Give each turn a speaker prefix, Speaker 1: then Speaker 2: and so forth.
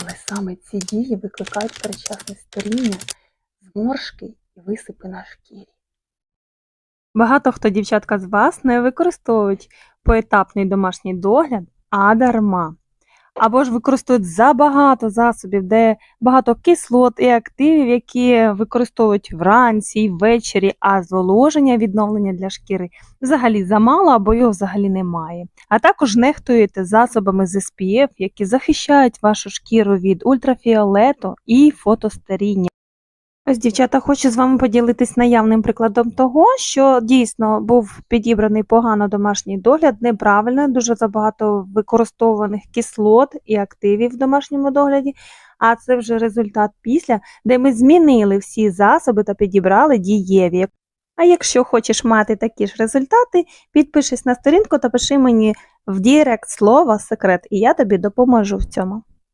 Speaker 1: Але саме ці дії викликають передчасне старіння, зморшки і висипи на шкірі. Багато хто дівчатка з вас не використовують поетапний домашній догляд, а дарма. Або ж використовують забагато засобів, де багато кислот і активів, які використовують вранці і ввечері, а зволоження, відновлення для шкіри взагалі замало або його взагалі немає. А також нехтуєте засобами з SPF, які захищають вашу шкіру від ультрафіолету і фотостаріння. Ось, дівчата, хочу з вами поділитись наявним прикладом того, що дійсно був підібраний погано домашній догляд, неправильно, дуже забагато використовуваних кислот і активів в домашньому догляді. А це вже результат після, де ми змінили всі засоби та підібрали дієві. А якщо хочеш мати такі ж результати, підпишись на сторінку та пиши мені в Дірект слово секрет, і я тобі допоможу в цьому.